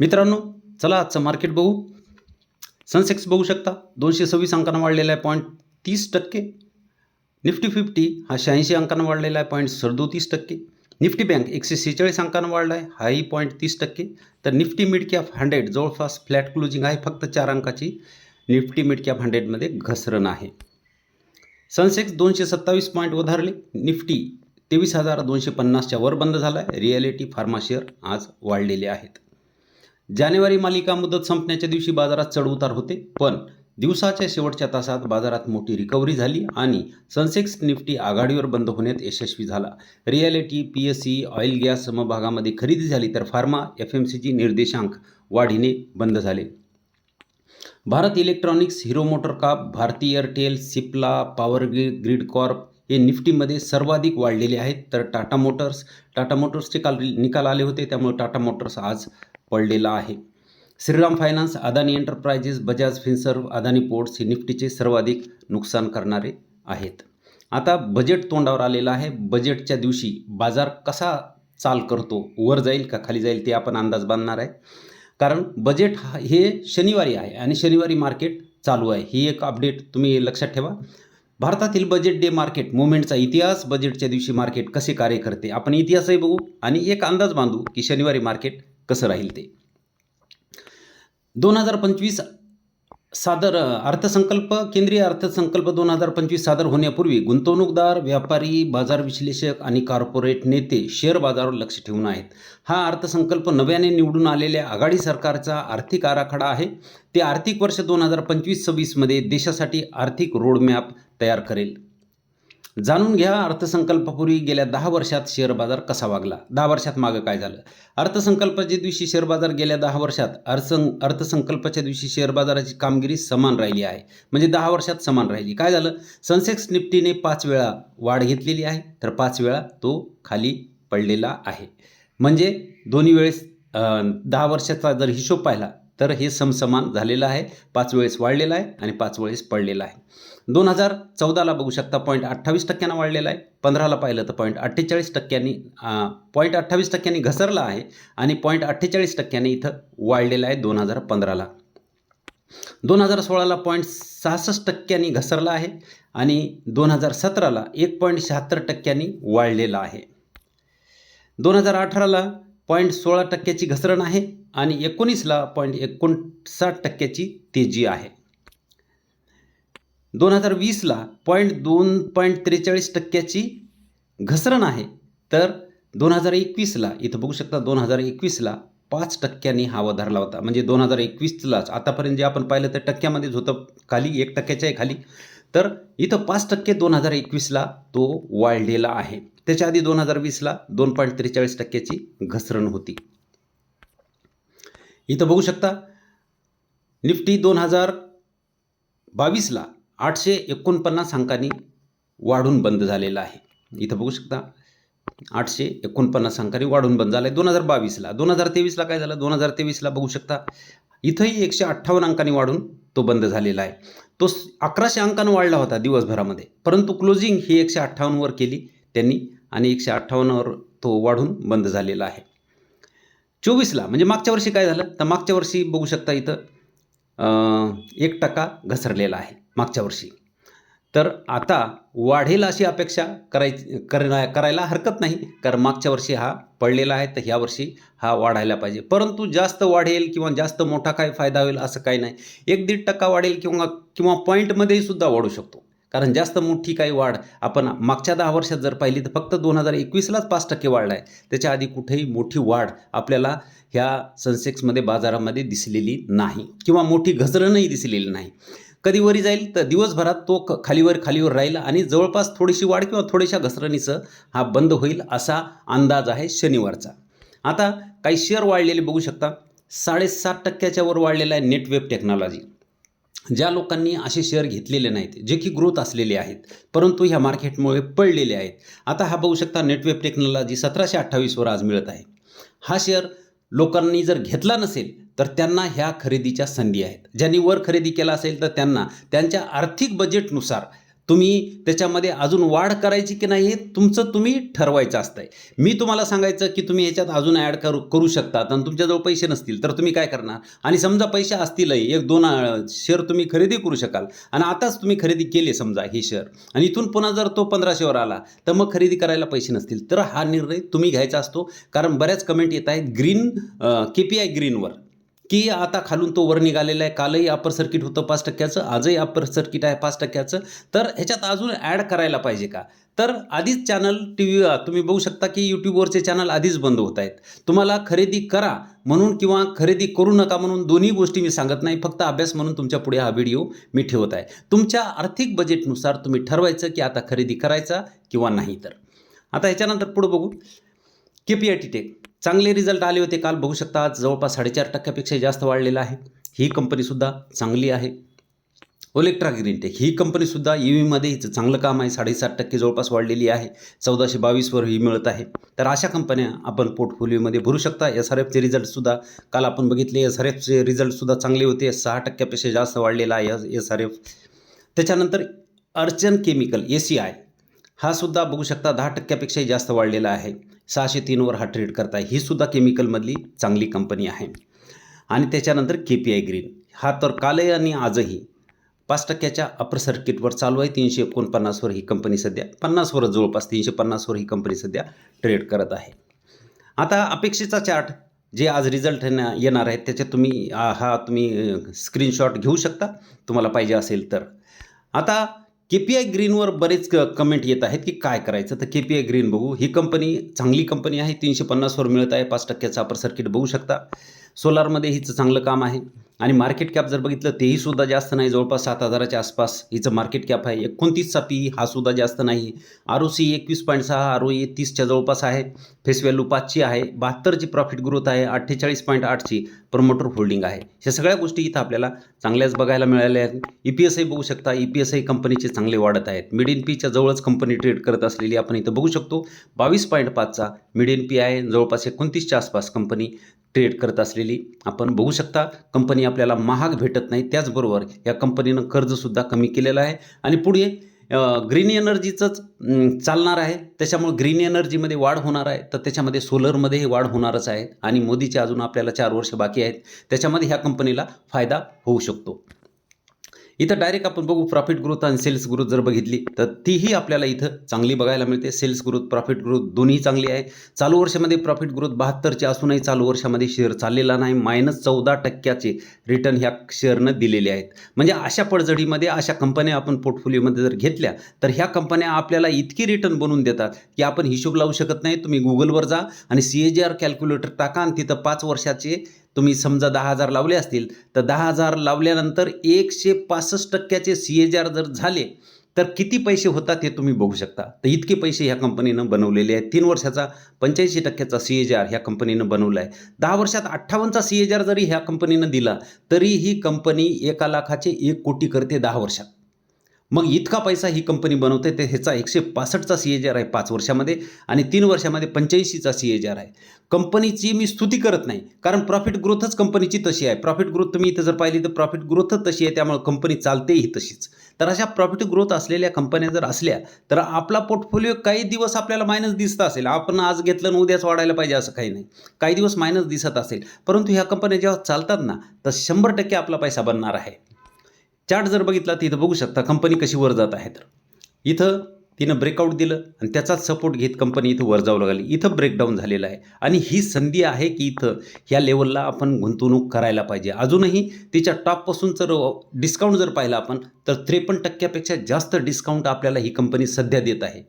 मित्रांनो चला आजचं मार्केट बघू. सनसेक्स बघू शकता. दोनशे सव्वीस अंकानं वाढलेला आहे पॉईंट तीस टक्के. निफ्टी फिफ्टी हा शहाऐंशी अंकानं वाढलेला आहे पॉईंट सदोतीस टक्के. निफ्टी बँक एकशे सेहेचाळीस अंकानं वाढला आहे हाही पॉईंट तीस टक्के. तर निफ्टी मिड कॅप हंड्रेड जवळपास फ्लॅट क्लोजिंग आहे फक्त चार अंकाची. निफ्टी मिड कॅप हंड्रेडमध्ये घसरण आहे. सनसेक्स दोनशे सत्तावीस पॉईंट वधारले. निफ्टी तेवीस हजार दोनशे पन्नासच्या वर बंद झाला आहे रिॲलिटी फार्मा शेअर आज वाढलेले आहेत. जानेवारी मालिका मुदत संपण्याच्या दिवशी बाजारात चढउतार होते पण दिवसाच्या शेवटच्या तासात बाजारात मोठी रिकव्हरी झाली आणि सनसेक्स निफ्टी आघाडीवर बंद होण्यात यशस्वी झाला. Realty P S C oil gas समभागामध्ये खरेदी झाली तर फार्मा एफ एम सीची निर्देशांक वाढीने बंद झाले. Bharat electronics Hero MotoCorp Bharti Airtel Cipla power ग्री ग्रीड कॉर्प हे निफ्टीमध्ये सर्वाधिक वाढलेले आहेत. तर टाटा मोटर्स टाटा मोटर्सचे काल निकाल आले होते त्यामुळे टाटा मोटर्स आज पडलेला आहे. Shriram finance Adani enterprises Bajaj Finserv Adani ports हे निफ्टीचे सर्वाधिक नुकसान करणारे आहेत. आता बजेट तोंडावर आलेलं आहे. बजेटच्या दिवशी बाजार कसा चाल करतो वर जाईल का खाली जाईल ते आपण अंदाज बांधणार आहे. कारण बजेट हा हे शनिवारी आहे आणि शनिवारी मार्केट चालू आहे. ही एक अपडेट तुम्ही लक्षात ठेवा. भारतातील बजेट डे मार्केट मुवमेंटचा इतिहास बजेटच्या दिवशी मार्केट कसे कार्य करते आपण इतिहासही बघू आणि एक अंदाज बांधू की शनिवारी मार्केट कसं राहील ते? दोन हजार पंचवीस सादर अर्थसंकल्प केंद्रीय अर्थसंकल्प दोन हजार पंचवीस सादर होण्यापूर्वी गुंतवणूकदार व्यापारी बाजार विश्लेषक आणि कॉर्पोरेट नेते शेअर बाजारावर लक्ष ठेवून आहेत. हा अर्थसंकल्प नव्याने निवडून आलेल्या आघाडी सरकारचा आर्थिक आराखडा आहे. ते आर्थिक वर्ष दोन हजार पंचवीस सव्वीसमध्ये देशासाठी आर्थिक रोडमॅप तयार करेल. जाणून घ्या अर्थसंकल्पापूर्वी गेल्या दहा वर्षात शेअर बाजार कसा वागला? दहा वर्षात मागं काय झालं? अर्थसंकल्पाच्या दिवशी शेअर बाजार गेल्या दहा वर्षात अर्थसं अर्थसंकल्पाच्या दिवशी शेअर बाजाराची कामगिरी समान राहिली आहे. म्हणजे दहा वर्षात समान राहिली. काय झालं? सनसेक्स निफ्टीने पाच वेळा वाढ घेतलेली आहे. तर पाच वेळा तो खाली पडलेला आहे. म्हणजे दोन्ही वेळेस दहा वर्षाचा जर हिशोब पाहिला तर हे समसमान झालेलं आहे. पाच वेळेस वाढलेलं आहे आणि पाच वेळेस पडलेलं आहे. दोन हजार चौदाला बघू शकता पॉईंट अठ्ठावीस टक्क्यानं वाढलेला आहे. पंधराला पाहिलं तर पॉईंट अठ्ठेचाळीस टक्क्यांनी पॉईंट अठ्ठावीस टक्क्यांनी घसरला आहे आणि पॉईंट अठ्ठेचाळीस टक्क्यांनी इथं वाढलेला आहे दोन हजार पंधराला. दोन हजार सोळाला पॉईंट सहासष्ट टक्क्यांनी घसरला आहे आणि दोन हजार सतराला एक पॉईंट शहात्तर टक्क्यांनी वाढलेला आहे. दोन हजार अठराला पॉईंट सोळा टक्क्याची घसरण आहे. आणि एकोणीसला पॉईंट एकोणसाठ टक्क्याची तेजी आहे. दोन हजार वीसला पॉईंट दोन पॉईंट त्रेचाळीस टक्क्याची घसरण आहे. तर दोन हजार एकवीसला इथं बघू शकता दोन हजार एकवीसला पाच टक्क्यांनी हा वधारला होता. म्हणजे दोन हजार एकवीसलाच. आतापर्यंत जे आपण पाहिलं तर टक्क्यामध्येच होतं खाली एक टक्क्याच्या आहे खाली. तर इथं पाच टक्के दोन हजार एकवीसला तो वाढलेला आहे. त्याच्या आधी दोन हजार वीसला दोन पॉईंट त्रेचाळीस टक्क्याची घसरण होती. इथं बघू शकता. निफ्टी दोन हजार बावीसला आठशे एकोणपन्नास अंकांनी वाढून बंद झालेला आहे. इथं बघू शकता. आठशे एकोणपन्नास अंकांनी वाढून बंद झाला आहे दोन हजार बावीसला दोन हजार तेवीसला काय झालं? दोन हजार तेवीसला बघू शकता. इथंही एकशे अठ्ठावन्न अंकांनी वाढून तो बंद झालेला आहे. तो अकराशे अंकानं वाढला होता दिवसभरामध्ये. परंतु क्लोजिंग ही एकशे अठ्ठावन्नवर केली त्यांनी आणि एकशे अठ्ठावन्नवर तो वाढून बंद झालेला आहे. चोवीसला म्हणजे मागच्या वर्षी काय झालं? तर मागच्या वर्षी बघू शकता इथं एक टक्का घसरलेला आहे मागच्या वर्षी. तर आता वाढेल अशी अपेक्षा करायची करा करायला हरकत नाही कारण मागच्या वर्षी हा पडलेला आहे तर ह्या वर्षी हा वाढायला पाहिजे. परंतु जास्त वाढेल किंवा जास्त मोठा काय फायदा होईल असं काही नाही. एक दीड टक्का वाढेल किंवा किंवा पॉईंटमध्येही सुद्धा वाढू शकतो. कारण जास्त मोठी काही वाढ आपण मागच्या दहा वर्षात जर पाहिली तर फक्त दोन हजार एकवीसलाच पाच टक्के वाढला आहे त्याच्या आधी कुठेही मोठी वाढ आपल्याला ह्या सनसेक्समध्ये बाजारामध्ये दिसलेली नाही किंवा मोठी घसरणही दिसलेली नाही. कधी वरी जाईल तर दिवसभरात तो खालीवर खालीवर राहील आणि जवळपास थोडीशी वाढ किंवा थोड्याशा घसरणीचं हा बंद होईल असा अंदाज आहे शनिवारचा. आता काही शेअर वाढलेले बघू शकता. साडेसात टक्क्याच्या वर वाढलेला आहे नेटवेब टेक्नॉलॉजी. ज्या लोकांनी असे शेअर घेतलेले नाहीत जे की ग्रोथ असलेले आहेत परंतु ह्या मार्केटमुळे पडलेले आहेत. आता हा बघू शकता नेटवेब टेक्नॉलॉजी सतराशे अठ्ठावीसवर आज मिळत आहे. हा शेअर लोकांनी जर घेतला नसेल तर त्यांना ह्या खरेदीच्या संधी आहेत. ज्यांनी वर खरेदी केला असेल तर त्यांना. त्यांच्या आर्थिक बजेटनुसार तुम्ही त्याच्यामध्ये अजून वाढ करायची की नाही हे तुमचं तुम्ही ठरवायचं असतंय. मी तुम्हाला सांगायचं की तुम्ही याच्यात अजून ॲड करू करू शकतात आणि तुमच्याजवळ पैसे नसतील तर तुम्ही काय करणार? आणि समजा पैसे असतीलही एक दोन शेअर तुम्ही खरेदी करू शकाल. आणि आताच तुम्ही खरेदी केले समजा हे शेअर आणि इथून पुन्हा जर तो पंधराशेवर आला तर मग खरेदी करायला पैसे नसतील. तर हा निर्णय तुम्ही घ्यायचा असतो. कारण बऱ्याच कमेंट येत आहेत ग्रीन के पी आय ग्रीनवर की आता खालून तो वर निघालेला आहे. कालही अपर सर्किट होतं पाच टक्क्याचं आजही अपर सर्किट आहे पाच टक्क्याचं. तर ह्याच्यात अजून ॲड करायला पाहिजे का? तर आधीच चॅनल टी व्ही तुम्ही बघू शकता की यूट्यूबवरचे चॅनल आधीच बंद होत आहेत. तुम्हाला खरेदी करा म्हणून किंवा खरेदी करू नका म्हणून दोन्ही गोष्टी मी सांगत नाही. फक्त अभ्यास म्हणून तुमच्यापुढे हा व्हिडिओ मी ठेवत आहे. तुमच्या आर्थिक बजेटनुसार तुम्ही ठरवायचं की आता खरेदी करायचा किंवा नाही तर. आता ह्याच्यानंतर पुढं बघू. K P I T tech चांगले रिझल्ट आले होते काल बघू शकता आज जवळपास साडेचार टक्क्यापेक्षा जास्त वाढलेलं आहे. ही कंपनीसुद्धा चांगली आहे. ओलेक्ट्रा ग्रीनटेक ही कंपनीसुद्धा ई व्हीमध्ये हिचं चांगलं काम आहे. साडेसात टक्के जवळपास वाढलेली आहे. चौदाशे बावीसवर ही मिळत आहे. तर अशा कंपन्या आपण पोर्टफोलिओमध्ये भरू शकता. एस आर एफचे रिझल्टसुद्धा काल आपण बघितले. एस आर एफचे रिझल्टसुद्धा चांगले होते. सहा टक्क्यापेक्षा जास्त वाढलेला आहे एस आर एफ त्याच्यानंतर अर्चन केमिकल ए सी आय हा सुद्धा बघू शकता दहा टक्क्यापेक्षाही जास्त वाढलेला आहे. सहाशे तीनवर हा ट्रेड आहे ही सुद्धा केमिकलमधली चांगली कंपनी आहे. आणि त्याच्यानंतर के पी आय ग्रीन हा तर कालही आणि आजही पाच टक्क्याच्या अपर सर्किटवर चालू आहे. तीनशे एकोणपन्नासवर ही कंपनी सध्या पन्नासवर जवळपास तीनशे पन्नासवर ही कंपनी सध्या ट्रेड करत आहे. आता अपेक्षेचा चार्ट जे आज रिझल्ट येणार आहेत त्याच्यात तुम्ही हा तुम्ही स्क्रीनशॉट घेऊ शकता. तुम्हाला पाहिजे असेल तर. आता के पी आय ग्रीनवर बरेच क कमेंट येत आहेत की काय करायचं? तर के पी आय ग्रीन बघू. ही कंपनी चांगली कंपनी आहे. तीनशे पन्नासवर मिळत आहे. पाच टक्क्याचं अपर सर्किट बघू शकता. सोलारमध्ये हिचं चांगलं काम आहे. आणि मार्केट कॅप जर बघितलं तेही सुद्धा जास्त नाही. जवळपास सात हजाराच्या आसपास हिचं मार्केट कॅप आहे. एकोणतीसचा पी हा सुद्धा जास्त नाही. आर ओ सी एकवीस पॉईंट सहा आर ओ ए तीसच्या जवळपास आहे. फेस व्हॅल्यू पाचची आहे. बहात्तरची प्रॉफिट ग्रोथ आहे. अठ्ठेचाळीस पॉईंट आठची प्रमोटर होल्डिंग आहे. ह्या सगळ्या गोष्टी इथं आपल्याला चांगल्याच बघायला मिळाल्या आहेत. ई पी एसही बघू शकता. ई पी एस कंपनीचे चांगले वाढत आहेत. मिड इन पीच्या जवळच कंपनी ट्रेड करत असलेली आपण इथं बघू शकतो. बावीस पॉईंट पाचचा मिड इन पी आहे. जवळपास एकोणतीसच्या आसपास कंपनी ट्रेड करत असलेली. आपण बघू शकता कंपनी आपल्याला महाग भेटत नाही. त्याचबरोबर या कंपनीनं कर्जसुद्धा कमी केलेलं आहे. आणि पुढे ग्रीन एनर्जीचंच चालणार आहे. त्याच्यामुळे ग्रीन एनर्जीमध्ये वाढ होणार आहे. तर त्याच्यामध्ये सोलरमध्येही वाढ होणारच आहे. आणि मोदीचे अजून आपल्याला चार वर्ष बाकी आहेत. त्याच्यामध्ये ह्या कंपनीला फायदा होऊ शकतो. इथं डायरेक्ट आपण बघू प्रॉफिट ग्रोथ आणि सेल्स ग्रोथ जर बघितली तर तीही आपल्याला इथं चांगली बघायला मिळते. सेल्स ग्रोथ प्रॉफिट ग्रोथ दोन्ही चांगली आहे. चालू वर्षामध्ये प्रॉफिट ग्रोथ बहात्तरची असूनही चालू वर्षामध्ये शेअर चाललेला नाही. मायनस चौदा टक्क्याचे रिटर्न ह्या शेअरनं दिलेले आहेत. म्हणजे अशा पडझडीमध्ये अशा कंपन्या आपण पोर्टफोलिओमध्ये जर घेतल्या तर ह्या कंपन्या आपल्याला इतकी रिटर्न बनवून देतात की आपण हिशोब लावू शकत नाही. तुम्ही गुगलवर जा आणि C A G R calculator टाका आणि तिथं पाच वर्षाचे तुम्ही समजा दहा हजार लावले असतील तर दहा हजार लावल्यानंतर एकशे पासष्ट टक्क्याचे सी एच आर जर झाले तर किती पैसे होतात हे तुम्ही बघू शकता. तर इतके पैसे ह्या कंपनीनं बनवलेले आहेत. तीन वर्षाचा पंच्याऐंशी टक्क्याचा सी एच आर ह्या कंपनीनं बनवला आहे दहा वर्षात अठ्ठावन्नचा सी एच आर जरी ह्या कंपनीनं दिला तरी ही कंपनी एका लाखाचे एक कोटी करते दहा वर्षात. मग इतका पैसा ही कंपनी बनवते ते ह्याचा एकशे पासष्टचा सी एच आर आहे पाच वर्षामध्ये आणि तीन वर्षामध्ये पंच्याऐंशीचा सी एच आर आहे. कंपनीची मी स्तुती करत नाही कारण प्रॉफिट ग्रोथच कंपनीची तशी आहे. प्रॉफिट ग्रोथ तुम्ही इथं जर पाहिली तर प्रॉफिट ग्रोथच तशी आहे त्यामुळे कंपनी चालतेही तशीच. तर अशा प्रॉफिट ग्रोथ असलेल्या कंपन्या जर असल्या तर आपला पोर्टफोलिओ काही दिवस आपल्याला मायनस दिसत असेल. आपण आज घेतलं आणि उद्याच वाढायला पाहिजे असं काही नाही. काही दिवस मायनस दिसत असेल. परंतु ह्या कंपन्या जेव्हा चालतात ना तर शंभर टक्के आपला पैसा बनणार आहे. चार्ट जर बघितला तर इथं बघू शकता कंपनी कशी वर जात आहे तर. इथं तिनं ब्रेकआउट दिलं आणि त्याचाच सपोर्ट घेत कंपनी इथं वर जाऊ लागली. इथं ब्रेकडाऊन झालेलं आहे. आणि ही संधी आहे की इथं ह्या लेवलला आपण गुंतवणूक करायला पाहिजे. अजूनही तिच्या टॉपपासून जर डिस्काउंट जर पाहिला आपण तर त्रेपन्न टक्क्यापेक्षा जास्त डिस्काउंट आपल्याला ही कंपनी सध्या देत आहे.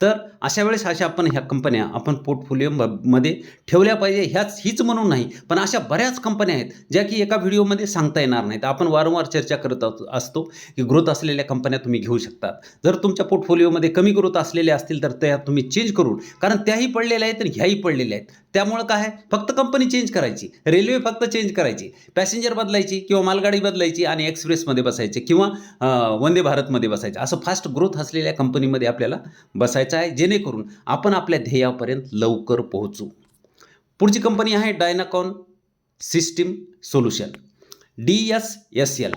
तर अशा वेळेस अशा आपण ह्या कंपन्या आपण पोर्टफोलिओ मध्ये ठेवल्या पाहिजे. ह्याच हीच म्हणून नाही पण अशा बऱ्याच कंपन्या आहेत ज्या की एका व्हिडिओमध्ये सांगता येणार नाहीत. आपण वारंवार चर्चा करत असतो की ग्रोथ असलेल्या कंपन्या तुम्ही घेऊ शकतात. जर तुमच्या पोर्टफोलिओमध्ये कमी ग्रोथ असलेल्या असतील तर त्या तुम्ही चेंज करून कारण त्याही पडलेल्या आहेत आणि ह्याही पडलेल्या आहेत. त्यामुळं काय आहे? फक्त कंपनी चेंज करायची. रेल्वे फक्त चेंज करायची. पॅसेंजर बदलायची किंवा मालगाडी बदलायची आणि एक्सप्रेसमध्ये बसायचे किंवा वंदे भारतमध्ये बसायचे. असं फास्ट ग्रोथ असलेल्या कंपनीमध्ये आपल्याला बसायचं आहे जेणेकरून आपण आपल्या ध्येयापर्यंत लवकर पोहोचू. पुढची कंपनी आहे Dynacon system solution D S S L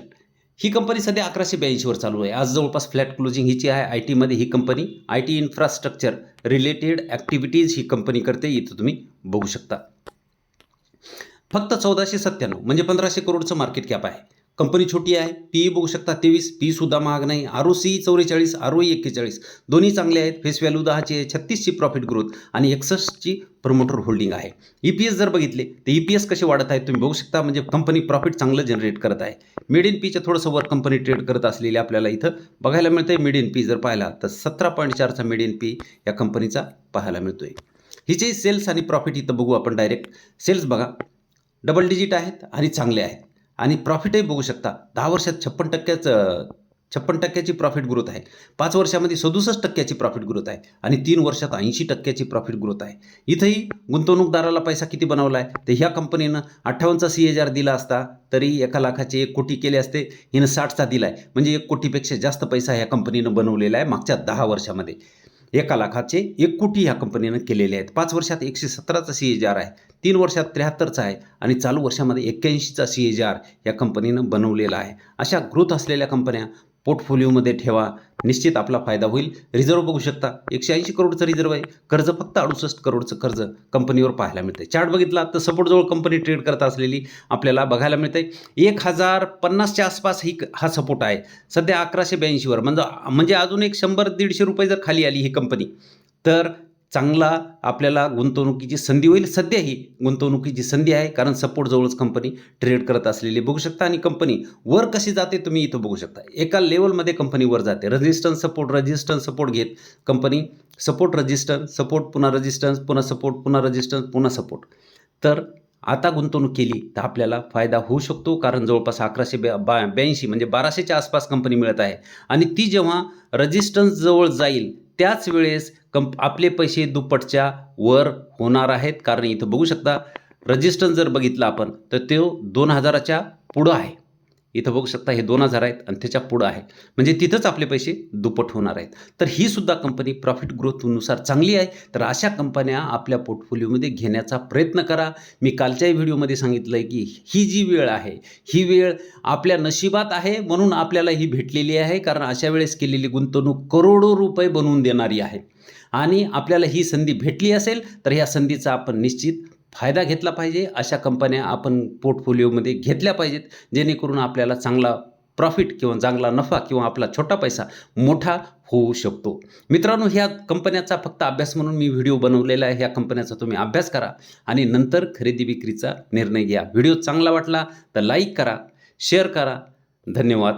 ही कंपनी सध्या अकराशे ब्याऐंशीवर चालू आहे. आज जवळपास फ्लॅट क्लोजिंग हिची आहे. आय टीमध्ये ही company I T infrastructure related activities he company करते. इथं तुम्ही बघू शकता. फक्त चौदाशे सत्त्याण्णव म्हणजे पंधराशे करोडचं मार्केट कॅप आहे. कंपनी छोटी आहे पी बघू शकता तेवीस पी सुद्धा महाग नाही. आर ओ सी चौवेचाळीस आर ओ एक्केचाळीस दोन्ही चांगले आहेत. फेस व्हॅल्यू दहाची आहे छत्तीसची प्रॉफिट ग्रोथ आणि एकसष्टची प्रमोटर होल्डिंग आहे. ई पी एस जर बघितले तर ई पी एस कसे वाढत आहेत तुम्ही बघू शकता. म्हणजे कंपनी प्रॉफिट चांगलं जनरेट करत आहे. मिड इन पीच्या थोडंसं वर कंपनी ट्रेड करत असलेली आपल्याला इथं बघायला मिळतं आहे मिड इन पी जर पाहिला तर सतरा पॉईंट चारचा मिड इन पी या कंपनीचा पाहायला मिळतो आहे हिचे सेल्स आणि प्रॉफिट इथं बघू आपण डायरेक्ट सेल्स बघा डबल डिजिट आहेत आणि चांगले आहेत. आणि प्रॉफिटही बघू शकता. दहा वर्षात छप्पन टक्क्याचं छप्पन टक्क्याची प्रॉफिट ग्रोथ आहे. पाच वर्षामध्ये सदुसष्ट टक्क्याची प्रॉफिट ग्रोथ आहे आणि तीन वर्षात ऐंशी टक्क्याची प्रॉफिट ग्रोथ आहे. इथंही गुंतवणूकदाराला पैसा किती बनवला आहे तर ह्या कंपनीनं अठ्ठावन्नचा सी एच आर दिला असता तरी एका लाखाचे एक कोटी केले असते हिनं साठचा दिला आहे म्हणजे एक कोटीपेक्षा जास्त पैसा ह्या कंपनीनं बनवलेला आहे मागच्या दहा वर्षामध्ये. एका लाखाचे एक कोटी ह्या कंपनीनं केलेले आहेत. पाच वर्षात एकशे सतराचा सी एच आर आहे. तीन वर्षात त्र्याहत्तरचा आहे आणि चालू वर्षामध्ये एक्क्याऐंशीचा सी एच आर या कंपनीनं बनवलेला आहे. अशा ग्रोथ असलेल्या कंपन्या पोर्टफोलिओमध्ये ठेवा. निश्चित आपला फायदा होईल. रिझर्व बघू शकता. एकशे ऐंशी करोडचं रिझर्व आहे. कर्ज फक्त अडुसष्ट करोडचं कर्ज कंपनीवर पाहायला मिळतं चार्ट बघितला तर सपोर्टजवळ कंपनी ट्रेड करत असलेली आपल्याला बघायला मिळते एक हजार पन्नासच्या आसपास ही हा सपोर्ट आहे. सध्या अकराशे ब्याऐंशीवर. म्हणजे म्हणजे अजून एक शंभर दीडशे रुपये जर खाली आली ही कंपनी तर चांगला आपल्याला गुंतवणुकीची संधी होईल. सध्या ही गुंतवणुकीची संधी आहे. कारण सपोर्ट जवळच कंपनी ट्रेड करत असलेली बघू शकता आणि कंपनी वर कशी जाते तुम्ही इथं बघू शकता. एका लेवलमध्ये कंपनी वर जाते. रजिस्टन्स सपोर्ट रजिस्टन्स सपोर्ट घेत कंपनी सपोर्ट रजिस्टन्स सपोर्ट पुन्हा रजिस्टन्स पुन्हा सपोर्ट पुन्हा रजिस्टन्स पुन्हा सपोर्ट तर आता गुंतवणूक केली तर आपल्याला फायदा होऊ शकतो. कारण जवळपास अकराशे ब्या बा ब्याऐंशी म्हणजे बाराशेच्या आसपास कंपनी मिळत आहे. आणि ती जेव्हा रजिस्टन्स जवळ जाईल त्याच वेळेस कंप आपले पैसे दुप्पटच्या वर होणार आहेत. कारण इथं बघू शकता रजिस्टन्स जर बघितला आपण तर तो दोन हजाराच्या पुढं आहे. इथं बघू शकता हे दोन हजार आहेत आणि त्याच्या पुढं आहे. म्हणजे तिथंच आपले पैसे दुप्पट होणार आहेत. तर ही सुद्धा कंपनी प्रॉफिट ग्रोथनुसार चांगली आहे. तर अशा कंपन्या आपल्या पोर्टफोलिओमध्ये घेण्याचा प्रयत्न करा. मी कालच्याही व्हिडिओमध्ये सांगितलं आहे की ही जी वेळ आहे ही वेळ आपल्या नशिबात आहे म्हणून आपल्याला ही भेटलेली आहे. कारण अशा वेळेस केलेली गुंतवणूक करोडो रुपये बनवून देणारी आहे. आणि आपल्याला ही संधी भेटली असेल तर ह्या संधीचा आपण निश्चित फायदा घेतला पाहिजे. अशा कंपन्या आपण पोर्टफोलिओमध्ये घेतल्या पाहिजेत जेणेकरून आपल्याला चांगला प्रॉफिट किंवा चांगला नफा किंवा आपला छोटा पैसा मोठा होऊ शकतो. मित्रांनो ह्या कंपन्याचा फक्त अभ्यास म्हणून मी व्हिडिओ बनवलेला आहे. ह्या कंपन्याचा तुम्ही अभ्यास करा आणि नंतर खरेदी विक्रीचा निर्णय घ्या. व्हिडिओ चांगला वाटला तर लाईक करा शेअर करा. धन्यवाद.